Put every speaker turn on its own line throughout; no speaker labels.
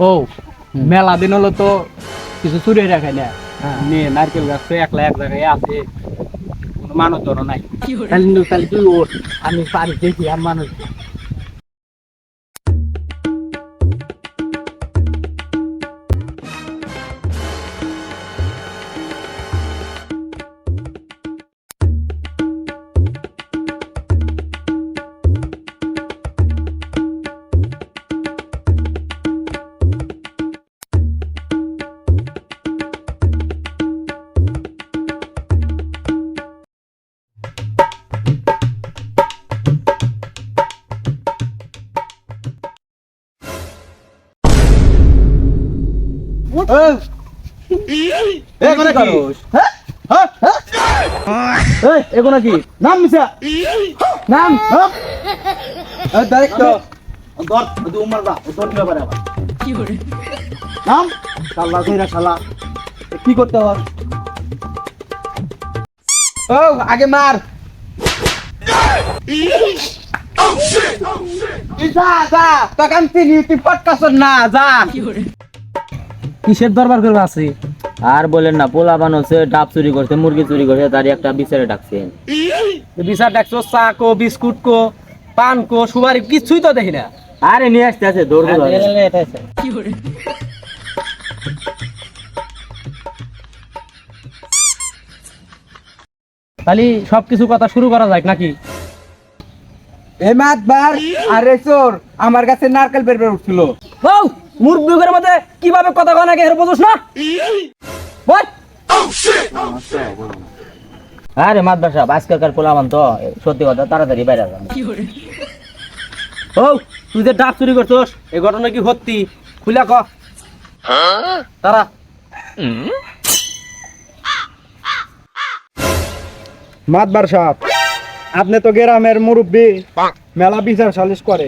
ও মেলা দিন হলো তো কিছু চুরি রাখে না।
হ্যাঁ।
নিয়ে নারকেল গাছ তো একলা এক জায়গায় আছে কোনো মানুষ ধরো নাই তাহলে তাহলে তুই ওর আমি পারি দেখি আর মানুষ
কি? হ্যাঁ? হ্যাঁ? হ্যাঁ? এই এগুলো কি? নাম মিশা নাম এই ডাইরেক্ট দর উমর দা দর কি ব্যাপারে আবার? নাম? শালা কইরা শালা। কি করতে হয়? ও আগে মার। যা যা তখন তিনি তুই পটকাছ না যা।
কিসের দরবার করবে আছে?
আর বলেন না পোলা বানছে ডাব চুরি করছে মুরগি চুরি করছে তার একটা বিচারে ডাকছেন
বিচার ডাকছো চা কো বিস্কুট কো পান কো সুপারি কিছুই তো দেখি না।
আরে নিয়ে আসতে আছে দৌড়
তাহলে সবকিছু কথা শুরু করা যাক নাকি?
এ মাতবার আরে চোর আমার কাছে নারকেল বের বের উঠছিল।
ও মুরব্বিকের মধ্যে কীভাবে কথা নাকি এর বুঝছ না? বল।
আরে মাদবার সাহেব আজকালকার পোলা বান তো সত্যি কথা তাড়াতাড়ি বাইরে যান।
ও তুই যে ডাব চুরি করছস এই ঘটনা কি সত্যি? খুলে ক। তারা।
মাতবার সাহেব আপনি তো গ্রামের মুরব্বী মেলা বিচার সালিশ করে।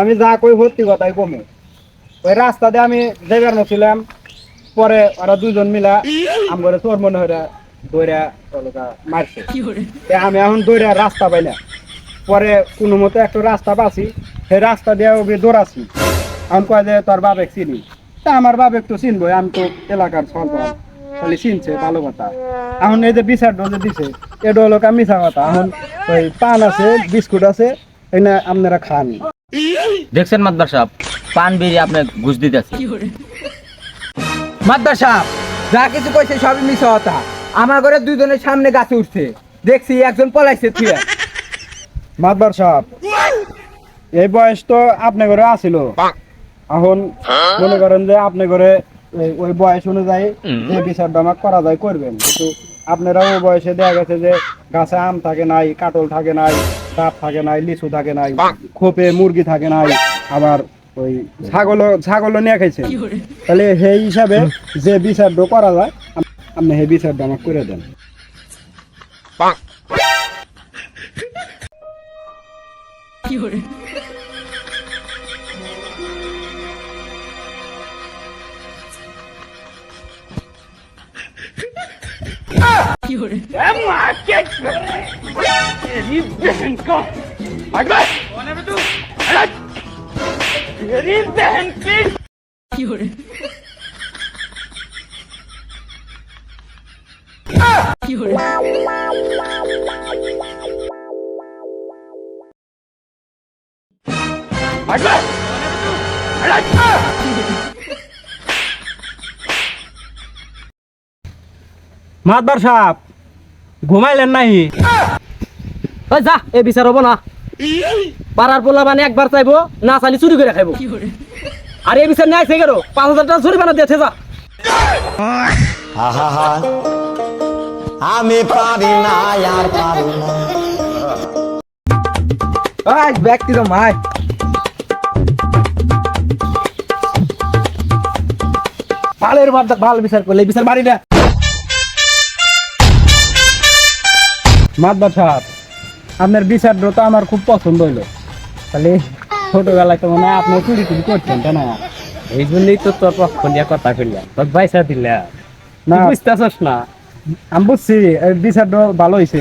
আমি যা কই সত্যি কথাই কমে। ওই রাস্তা দিয়ে আমি যাইবার নছিলাম পরে ওরা দুজন মিলা আমার তোর মনে হয় দৌড়া মারছে। আমি এখন দৌড়া রাস্তা পাই না। পরে কোনো মতো একটা রাস্তা পাচ্ছি সেই রাস্তা দিয়ে ওকে দৌড়াচ্ছি। আমি কয় যে তোর বাবেক চিনি? তা আমার বাবেক তো চিনবই আমি তো এলাকার সরকার তাহলে চিনছে ভালো কথা। এখন এই যে বিচার ডোজে দিছে এটা হলো মিশা কথা। এখন ওই পান আছে বিস্কুট আছে এই না আপনারা খান।
দেখছেন মাদবার সাহেব পান বিড়ি আপনি ঘুষ দিতেছে
মাদ্দার সাহেব যা কিছু কইছে সবই মিশা আমার ঘরে দুইজনের সামনে গাছে উঠছে। দেখছি একজন পলাইছে তুই মাদবার সাহেব এই বয়স তো আপনার ঘরে আসিল এখন মনে করেন যে আপনার ঘরে ওই বয়স অনুযায়ী যে বিচারটা আমার করা যায় করবেন। কিন্তু আপনারা ওই বয়সে দেখা গেছে যে গাছে আম থাকে নাই কাটল থাকে নাই ডাব থাকে নাই লিচু থাকে নাই খোপে মুরগি থাকে নাই আবার ওই ছাগল ছাগলও নিয়ে খাইছেন তাহলে সেই হিসাবে যে বিচারটা করা যায় আপ- আপনি সেই বিচারটা আমাকে করে দেন। মাতবার সাহেব ঘুমাইলেন নাই
যা এ বিচার হব না। পাড়ার পোলা মানে একবার চাইব না চাইলে চুরি করে খাইবো। আর এই বিচার নেয় গেল পাঁচ হাজার টাকা চুরি বানা দিয়েছে যা।
আমি পারি না আর পারি না।
আজ ব্যক্তি তো মাই। ভালের মাদ্দার ভালো বিচার করলে বিচার মারি না। মাদ্দার সাহেব। আপনার বিচারটা তো আমার খুব পছন্দ হইল। তাহলে ছোটবেলায় তো মনে হয় আপনি চুরি চুরি করছেন তাই না?
এই জন্যই তো তোর পক্ষ নিয়ে কথা কইলাম। তোর পয়সা দিলে
না।
বুঝতেছস না।
আমি বুঝছি বিচারটা ভালো হয়েছে